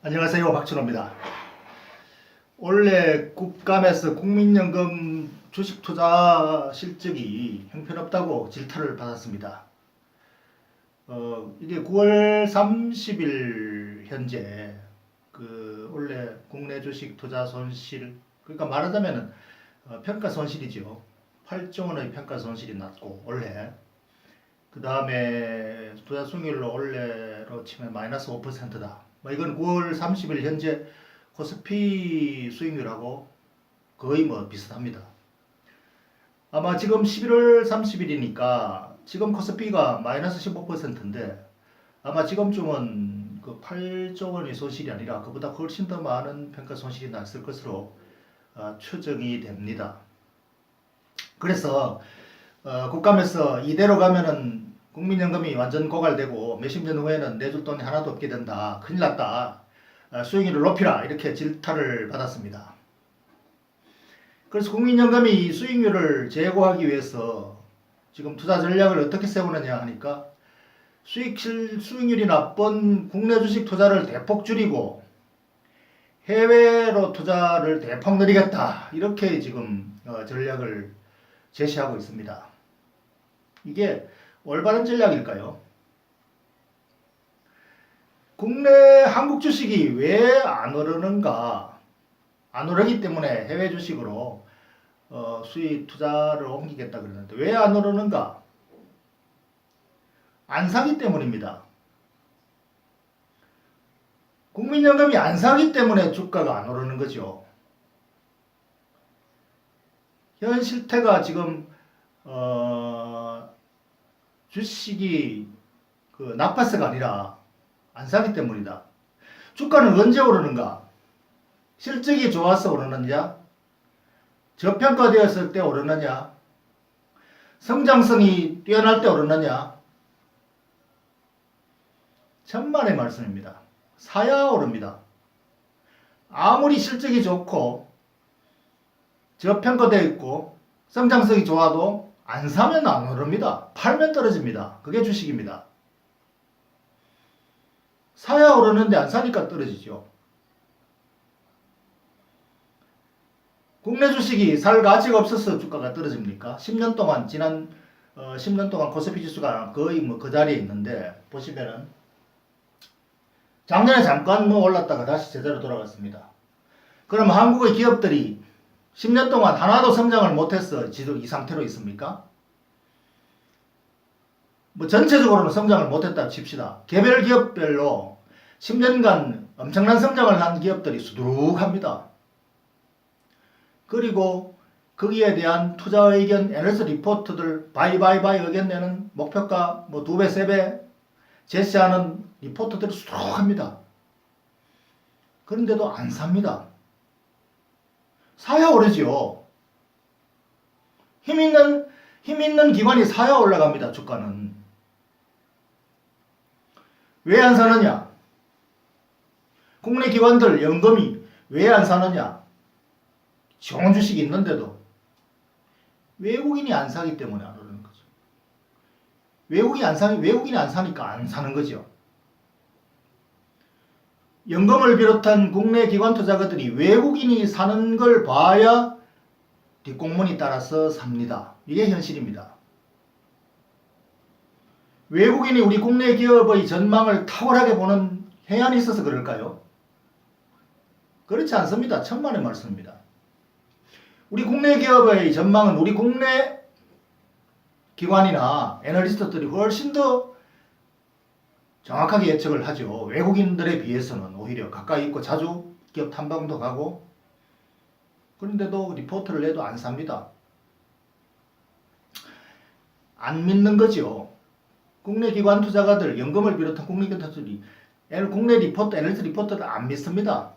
안녕하세요 박준호입니다. 원래 국감에서 국민연금 주식 투자 실적이 형편없다고 질타를 받았습니다. 어, 이게 9월 30일 현재 그 원래 국내 주식 투자 손실 그러니까 말하자면은 어, 평가 손실이죠. 8조 원의 평가 손실이 났고 원래 그 다음에 투자 수익률로 원래로 치면 마이너스 5%다. 뭐 이건 9월 30일 현재 코스피 수익률하고 거의 뭐 비슷합니다. 아마 지금 11월 30일이니까 지금 코스피가 마이너스 15%인데 아마 지금쯤은 그 8조 원의 손실이 아니라 그보다 훨씬 더 많은 평가 손실이 났을 것으로 어, 추정이 됩니다. 그래서 어, 국감에서 이대로 가면은 국민연금이 완전 고갈되고 몇십 년 후에는 내줄 돈이 하나도 없게 된다. 큰일 났다. 어, 수익률을 높이라. 이렇게 질타를 받았습니다. 그래서 국민연금이 이 수익률을 제고하기 위해서 지금 투자 전략을 어떻게 세우느냐 하니까 수익 실 수익률이 나쁜 국내 주식 투자를 대폭 줄이고 해외로 투자를 대폭 늘리겠다. 이렇게 지금 어, 전략을 제시하고 있습니다. 이게 올바른 전략일까요? 국내 한국 주식이 왜 안 오르는가? 안 오르기 때문에 해외 주식으로 어, 수익 투자를 옮기겠다 그러는데 왜 안 오르는가? 안 사기 때문입니다. 국민연금이 안 사기 때문에 주가가 안 오르는 거죠. 현 실태가 지금 어, 주식이 그 나빠서가 아니라 안 사기 때문이다. 주가는 언제 오르는가? 실적이 좋아서 오르느냐? 저평가되었을 때 오르느냐? 성장성이 뛰어날 때 오르느냐? 천만의 말씀입니다. 사야 오릅니다. 아무리 실적이 좋고 저평가되어 있고 성장성이 좋아도 안 사면 안 오릅니다. 팔면 떨어집니다. 그게 주식입니다. 사야 오르는데 안 사니까 떨어지죠. 국내 주식이 살 가치가 없어서 주가가 떨어집니까? 10년 동안 지난 어, 10년 동안 코스피 지수가 거의 뭐 그 자리에 있는데 보시면은 작년에 잠깐 뭐 올랐다가 다시 제대로 돌아갔습니다. 그럼 한국의 기업들이 10년 동안 하나도 성장을 못해서 지금 이 상태로 있습니까? 뭐 전체적으로는 성장을 못했다 칩시다. 개별 기업별로 10년간 엄청난 성장을 한 기업들이 수두룩합니다. 그리고 거기에 대한 투자 의견, 애널리스트 리포트들 바이바이바이 의견 내는 목표가 뭐 두 배, 세 배 제시하는 리포트들이 수두룩합니다. 그런데도 안 삽니다. 사야 오르지요. 힘 있는, 힘 있는 기관이 사야 올라갑니다, 주가는. 왜 안 사느냐? 국내 기관들 연금이 왜 안 사느냐? 좋은 주식이 있는데도 외국인이 안 사기 때문에 안 오르는 거죠. 외국인이 안 사니 외국인이 안 사니까 안 사는 거죠. 연금을 비롯한 국내 기관 투자가들이 외국인이 사는 걸 봐야 뒷공문이 따라서 삽니다. 이게 현실입니다. 외국인이 우리 국내 기업의 전망을 탁월하게 보는 해안이 있어서 그럴까요? 그렇지 않습니다. 천만의 말씀입니다. 우리 국내 기업의 전망은 우리 국내 기관이나 애널리스트들이 훨씬 더 정확하게 예측을 하죠. 외국인들에 비해서는 오히려 가까이 있고 자주 기업 탐방도 가고 그런데도 리포트를 내도 안 삽니다. 안 믿는 거죠. 국내 기관 투자가들, 연금을 비롯한 국내 기관 투자들이 국내 리포트, 애널리스트 리포트를 안 믿습니다.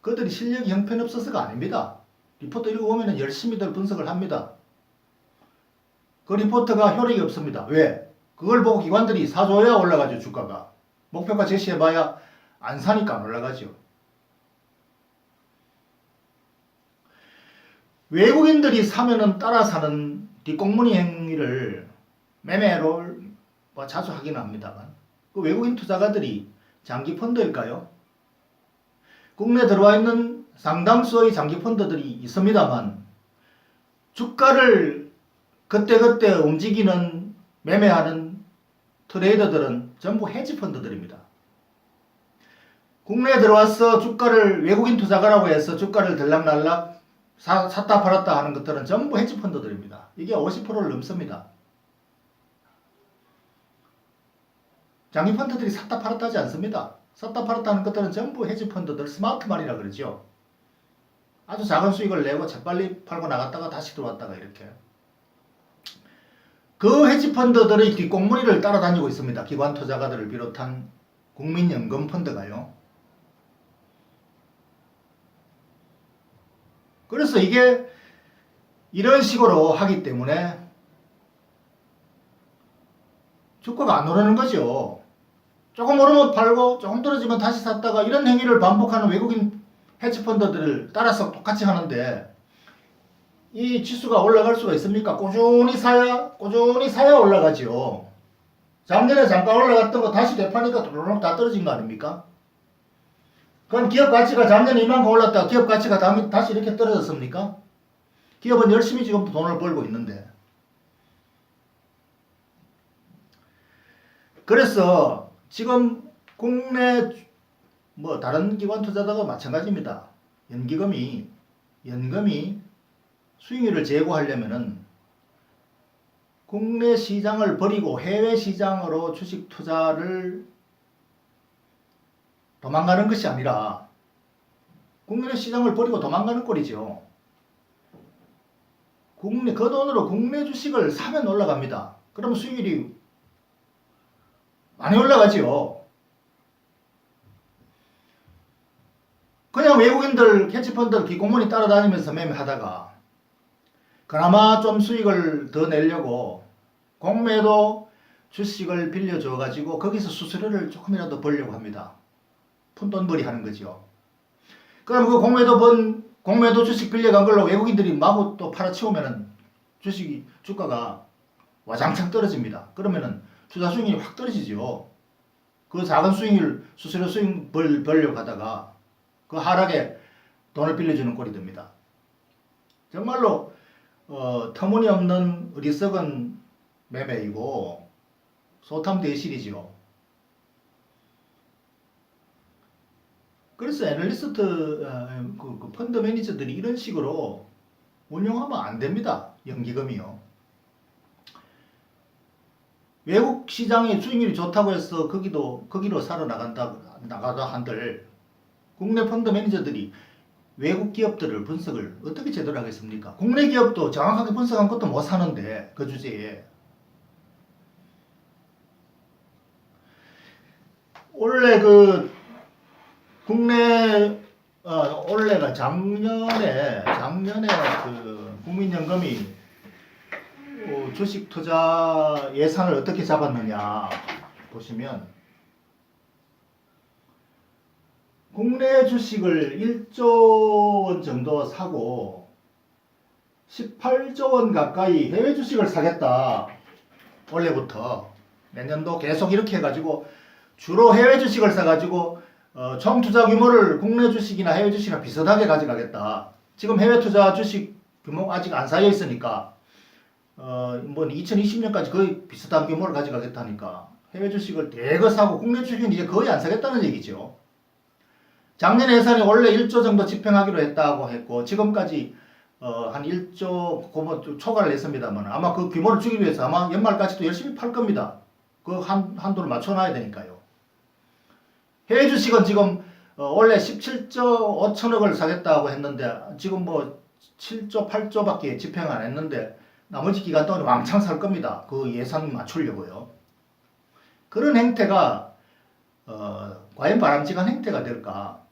그들이 실력이 형편없어서가 아닙니다. 리포트 읽어보면 열심히들 분석을 합니다. 그 리포트가 효력이 없습니다. 왜? 그걸 보고 기관들이 사줘야 올라가죠, 주가가. 목표가 제시해봐야 안 사니까 안 올라가죠. 외국인들이 사면은 따라 사는 뒷공무니 행위를 매매를 뭐 자주 하기는 합니다만 그 외국인 투자가들이 장기 펀드일까요? 국내 들어와 있는 상당수의 장기 펀드들이 있습니다만 주가를 그때그때 움직이는 매매하는 트레이더들은 전부 헤지 펀드들입니다. 국내에 들어와서 주가를 외국인 투자가라고 해서 주가를 들락날락 사, 샀다 팔았다 하는 것들은 전부 헤지 펀드들입니다. 이게 50%를 넘습니다. 장기 펀드들이 샀다 팔았다 하지 않습니다. 샀다 팔았다 하는 것들은 전부 헤지 펀드들 스마트만이라 그러죠. 아주 작은 수익을 내고 재빨리 팔고 나갔다가 다시 들어왔다가 이렇게. 그 헤지 펀드들의 뒷공무니를 따라다니고 있습니다. 기관 투자가들을 비롯한 국민연금 펀드가요. 그래서 이게 이런 식으로 하기 때문에 주가가 안 오르는 거죠. 조금 오르면 팔고 조금 떨어지면 다시 샀다가 이런 행위를 반복하는 외국인 헤지펀드들을 따라서 똑같이 하는데 이 지수가 올라갈 수가 있습니까? 꾸준히 사야 꾸준히 사야 올라가죠. 작년에 잠깐 올라갔던 거 다시 되파니까 도로록 다 떨어진 거 아닙니까? 그럼 기업 가치가 작년에 이만큼 올랐다가 기업 가치가 다시 이렇게 떨어졌습니까? 기업은 열심히 지금 돈을 벌고 있는데. 그래서 지금 국내 뭐 다른 기관 투자자가 마찬가지입니다. 연기금이 연금이 수익률을 제고하려면은 국내 시장을 버리고 해외 시장으로 주식 투자를 도망가는 것이 아니라 국내 시장을 버리고 도망가는 꼴이죠. 국내 그 돈으로 국내 주식을 사면 올라갑니다. 그러면 수익률이 많이 올라가지요. 그냥 외국인들 헤지펀드 기공문이 따라다니면서 매매하다가 그나마 좀 수익을 더 내려고 공매도 주식을 빌려줘 가지고 거기서 수수료를 조금이라도 벌려고 합니다. 푼돈벌이 하는 거죠. 그럼 그 공매도 번 공매도 주식 빌려간 걸로 외국인들이 마구 또 팔아치우면은 주식이 주가가 와장창 떨어집니다. 그러면은 투자 수익률이 확 떨어지죠. 그 작은 수익률 수수료 수익 벌 벌려고 하다가 그 하락에 돈을 빌려주는 꼴이 됩니다. 정말로 어, 터무니없는 어리석은 매매이고 소탐대실이지요. 그래서 애널리스트 어, 그, 그 펀드 매니저들이 이런 식으로 운영하면 안 됩니다. 연기금이요. 외국 시장의 수익률이 좋다고 해서 거기도 거기로 살아 나간다 나가다 한들 국내 펀드 매니저들이 외국 기업들을 분석을 어떻게 제대로 하겠습니까? 국내 기업도 정확하게 분석한 것도 못 사는데 그 주제에 원래 그 국내 어, 원래가 작년에 작년에 그 국민연금이 어, 주식 투자 예산을 어떻게 잡았느냐 보시면 국내 주식을 1조 원 정도 사고 18조 원 가까이 해외 주식을 사겠다. 원래부터 내년도 계속 이렇게 해가지고 주로 해외 주식을 사가지고 어, 총 투자 규모를 국내 주식이나 해외 주식이나 비슷하게 가져가겠다. 지금 해외 투자 주식 규모 아직 안 쌓여 있으니까 어, 뭐 2020년까지 거의 비슷한 규모를 가져가겠다니까 해외 주식을 대거 사고 국내 주식은 이제 거의 안 사겠다는 얘기죠. 작년 예산이 원래 1조 정도 집행하기로 했다고 했고 지금까지 어, 한 1조 고모 초과를 했습니다만 아마 그 규모를 주기 위해서 아마 연말까지도 열심히 팔 겁니다. 그 한, 한도를 맞춰놔야 되니까요. 해외 주식은 지금 어, 원래 17조 5천억을 사겠다고 했는데 지금 뭐 7조 8조밖에 집행 안 했는데 나머지 기간 동안 왕창 살 겁니다. 그 예산 맞추려고요. 그런 행태가 어, 과연 바람직한 행태가 될까?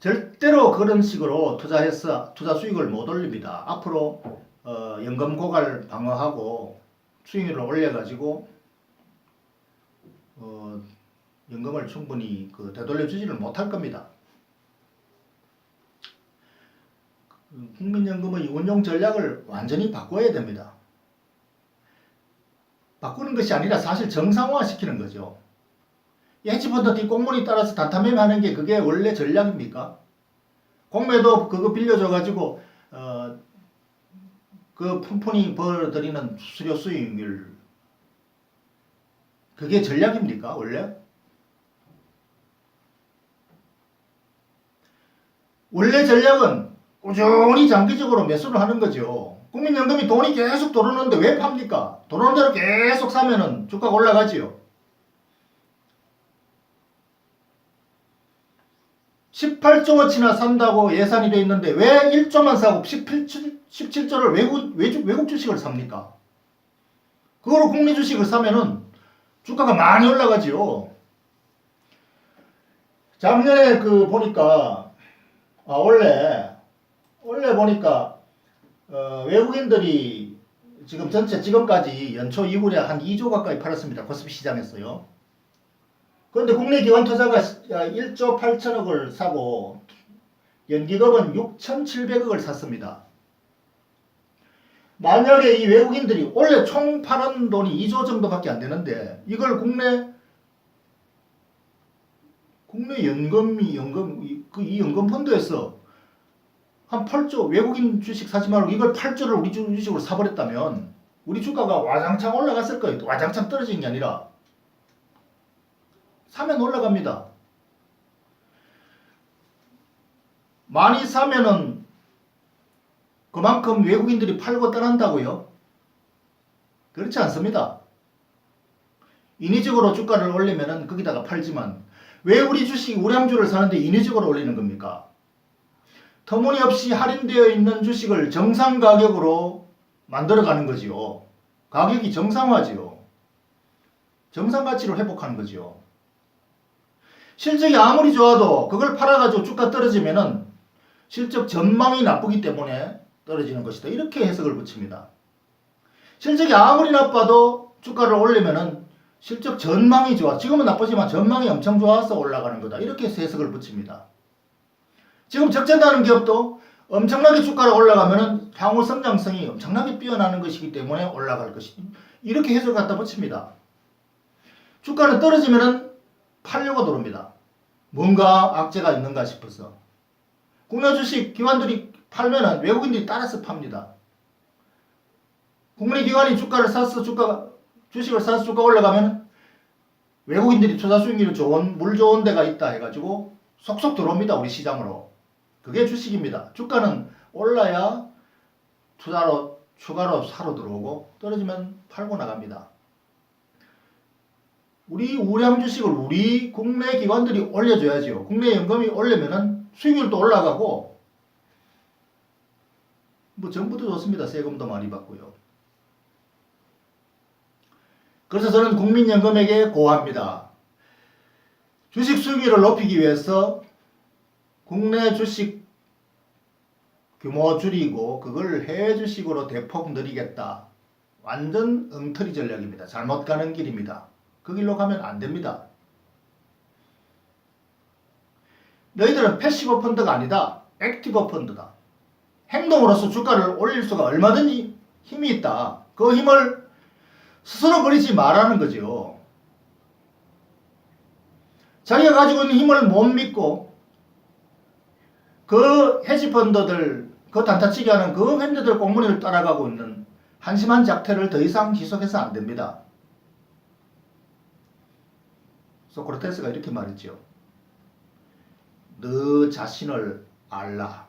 절대로 그런 식으로 투자해서 투자 수익을 못 올립니다. 앞으로 어, 연금 고갈 방어하고 수익률을 올려가지고 어, 연금을 충분히 그 되돌려 주지를 못할 겁니다. 그 국민연금의 운용 전략을 완전히 바꿔야 됩니다. 바꾸는 것이 아니라 사실 정상화 시키는 거죠. 이 헤지펀드 뒷공문이 따라서 단타매매하는 게 그게 원래 전략입니까? 공매도 그거 빌려줘 가지고 어, 그 푼푼이 벌어들이는 수수료 수익률 그게 전략입니까 원래? 원래 전략은 꾸준히 장기적으로 매수를 하는 거죠. 국민연금이 돈이 계속 들어오는데 왜 팝니까? 들어오는 대로 계속 사면은 주가가 올라가지요. 18조 원치나 산다고 예산이 돼 있는데 왜 1조만 사고 17, 17조를 외국, 외국, 외국 주식을 삽니까? 그거로 국내 주식을 사면은 주가가 많이 올라가지요. 작년에 그 보니까 아 원래 원래 보니까 어, 외국인들이 지금 전체 지금까지 연초 이후에 한 2조 가까이 팔았습니다. 코스피 시장에서요. 그런데 국내 기관 투자가 1조 8천억을 사고 연기금은 6,700억을 샀습니다. 만약에 이 외국인들이 원래 총 팔은 돈이 2조 정도밖에 안 되는데 이걸 국내 국내 연금이 연금 이- 그이 연금 펀드에서 한 8조 외국인 주식 사지 말고 이걸 8조를 우리 주- 주식으로 사버렸다면 우리 주가가 와장창 올라갔을 거예요. 와장창 떨어진 게 아니라 사면 올라갑니다. 많이 사면은 그만큼 외국인들이 팔고 떠난다고요? 그렇지 않습니다. 인위적으로 주가를 올리면은 거기다가 팔지만 왜 우리 주식 우량주를 사는데 인위적으로 올리는 겁니까? 터무니없이 할인되어 있는 주식을 정상 가격으로 만들어가는 거지요. 가격이 정상화지요. 정상 가치로 회복하는 거지요. 실적이 아무리 좋아도 그걸 팔아가지고 주가 떨어지면은 실적 전망이 나쁘기 때문에 떨어지는 것이다. 이렇게 해석을 붙입니다. 실적이 아무리 나빠도 주가를 올리면은 실적 전망이 좋아. 지금은 나쁘지만 전망이 엄청 좋아서 올라가는 거다. 이렇게 해석을 붙입니다. 지금 적재다는 기업도 엄청나게 주가가 올라가면은 향후 성장성이 엄청나게 뛰어나는 것이기 때문에 올라갈 것이 이렇게 해석을 갖다 붙입니다. 주가는 떨어지면은 팔려고 들어옵니다. 뭔가 악재가 있는가 싶어서 국내 주식 기관들이 팔면은 외국인들이 따라서 팝니다. 국내 기관이 주가를 사서 주가 주식을 사서 주가 올라가면 외국인들이 투자 수익률이 좋은 물 좋은 데가 있다 해가지고 속속 들어옵니다 우리 시장으로. 그게 주식입니다. 주가는 올라야 투자로 추가로 사러 들어오고 떨어지면 팔고 나갑니다. 우리 우량 주식을 우리 국내 기관들이 올려줘야죠. 국내 연금이 올리면은 수익률도 올라가고 뭐 정부도 좋습니다. 세금도 많이 받고요. 그래서 저는 국민연금에게 고합니다. 주식 수익률을 높이기 위해서 국내 주식 규모 줄이고 그걸 해외 주식으로 대폭 늘리겠다. 완전 엉터리 전략입니다. 잘못 가는 길입니다. 그 길로 가면 안 됩니다. 너희들은 패시브 펀드가 아니다. 액티브 펀드다. 행동으로서 주가를 올릴 수가 얼마든지 힘이 있다. 그 힘을 스스로 버리지 말라는 거죠. 자기가 가지고 있는 힘을 못 믿고 그 헤지펀드들, 그 단타치기 하는 그 팬들들 공문을 따라가고 있는 한심한 작태를 더 이상 지속해서 안 됩니다. 소크라테스가 이렇게 말했죠. 너 자신을 알라.